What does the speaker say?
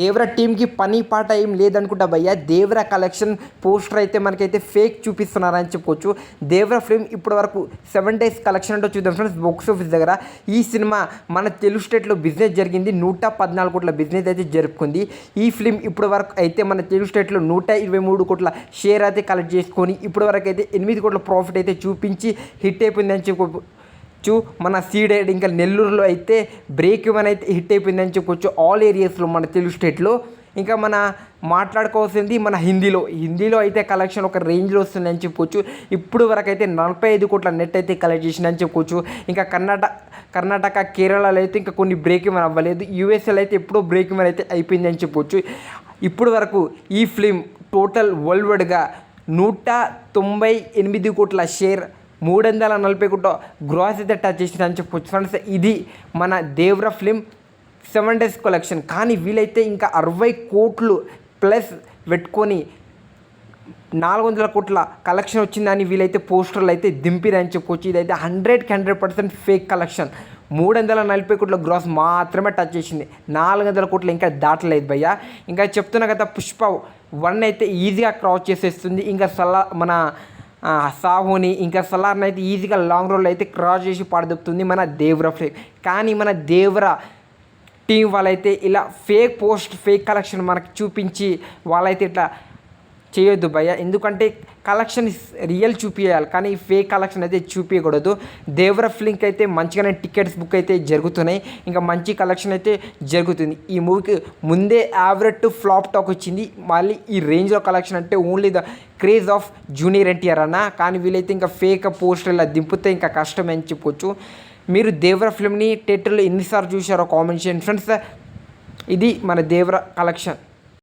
దేవరా టీంకి పని పాట ఏం లేదనుకుంటా భయ్య. దేవరా కలెక్షన్ పోస్టర్ అయితే మనకైతే ఫేక్ చూపిస్తున్నారని చెప్పుకోవచ్చు దేవరా ఫిల్మ్ ఇప్పటి వరకు సెవెన్ డేస్ కలెక్షన్ అంటే చూద్దాం ఫ్రెండ్స్ బాక్స్ ఆఫీస్ దగ్గర. ఈ సినిమా మన తెలుగు స్టేట్లో బిజినెస్ జరిగింది. నూట పద్నాలుగు కోట్ల బిజినెస్ అయితే జరుపుకుంది. ఈ ఫిల్మ్ ఇప్పటి వరకు అయితే మన తెలుగు స్టేట్లో నూట ఇరవై మూడు కోట్ల షేర్ అయితే కలెక్ట్ చేసుకొని ఇప్పటి వరకు అయితే ఎనిమిది కోట్ల ప్రాఫిట్ అయితే చూపించి హిట్ అయిపోయిందని చెప్పు చూ మన సీడెడ్ ఇంకా నెల్లూరులో అయితే బ్రేక్ ఇవన్ అయితే హిట్ అయిపోయిందని చెప్పుకోవచ్చు ఆల్ ఏరియాస్లో మన తెలుగు స్టేట్లో ఇంకా మన మాట్లాడుకోవాల్సింది మన హిందీలో. హిందీలో అయితే కలెక్షన్ ఒక రేంజ్లో వస్తుందని చెప్పుకోవచ్చు ఇప్పుడు వరకు అయితే నలభై ఐదు కోట్ల నెట్ అయితే కలెక్ట్ చేసిందని చెప్పుకోవచ్చు ఇంకా కర్ణాటక కర్ణాటక కేరళలో అయితే ఇంకా కొన్ని బ్రేక్ ఇవన్ అవ్వలేదు. యూఎస్ఏలో అయితే ఎప్పుడో బ్రేక్ ఇవన్ అయితే అయిపోయిందని చెప్పొచ్చు ఇప్పుడు వరకు ఈ ఫిలిం టోటల్ వరల్డ్ వైడ్గా నూట తొంభై ఎనిమిది కోట్ల షేర్ మూడు వందల నలభై ఒకటో గ్రాస్ అయితే టచ్ చేసిందని చెప్పొచ్చు. ఫ్రెండ్స్ ఇది మన Devara film seven days collection. కానీ వీలైతే ఇంకా అరవై కోట్లు ప్లస్ పెట్టుకొని నాలుగు వందల కోట్ల కలెక్షన్ వచ్చిందని వీలైతే పోస్టర్లు అయితే దింపిరని చెప్పుకోవచ్చు ఇదైతే హండ్రెడ్కి హండ్రెడ్ పర్సెంట్ ఫేక్ కలెక్షన్. మూడు వందల నలభై కోట్ల గ్రాస్ మాత్రమే టచ్ చేసింది. నాలుగు వందల కోట్లు ఇంకా దాటలేదు భయ్య. ఇంకా చెప్తున్నా కదా పుష్ప వన్ అయితే ఈజీగా క్రాస్ చేసేస్తుంది. ఇంకా సలా మన సాహోని ఇంకా సలార్ని అయితే ఈజీగా లాంగ్ రోడ్లో అయితే క్రాస్ చేసి పడదొక్కుతుంది మన దేవరా ఫ్లేక్ కానీ మన దేవరా టీం వాళ్ళైతే ఇలా ఫేక్ పోస్ట్ ఫేక్ కలెక్షన్ మనకు చూపించి వాళ్ళైతే ఇట్లా చేయొద్దు భయ్య. ఎందుకంటే కలెక్షన్ రియల్ చూపించాలి కానీ ఫేక్ కలెక్షన్ అయితే చూపించకూడదు దేవర ఫిలింక్ అయితే మంచిగానే టికెట్స్ బుక్ అయితే జరుగుతున్నాయి. ఇంకా మంచి కలెక్షన్ అయితే జరుగుతుంది. ఈ మూవీకి ముందే యావరేజ్ టు ఫ్లాప్ టాక్ వచ్చింది. మళ్ళీ ఈ రేంజ్లో కలెక్షన్ అంటే only the craze of junior NTR అన్న. కానీ వీలైతే ఇంకా ఫేక్ పోస్టర్ ఇలా దింపితే ఇంకా కష్టం అని చెప్పొచ్చు. మీరు దేవర ఫిల్మ్ని థియేటర్లో ఎన్నిసార్లు చూశారో కామెంట్ చేయండి. ఫ్రెండ్స్ ఇది మన దేవర కలెక్షన్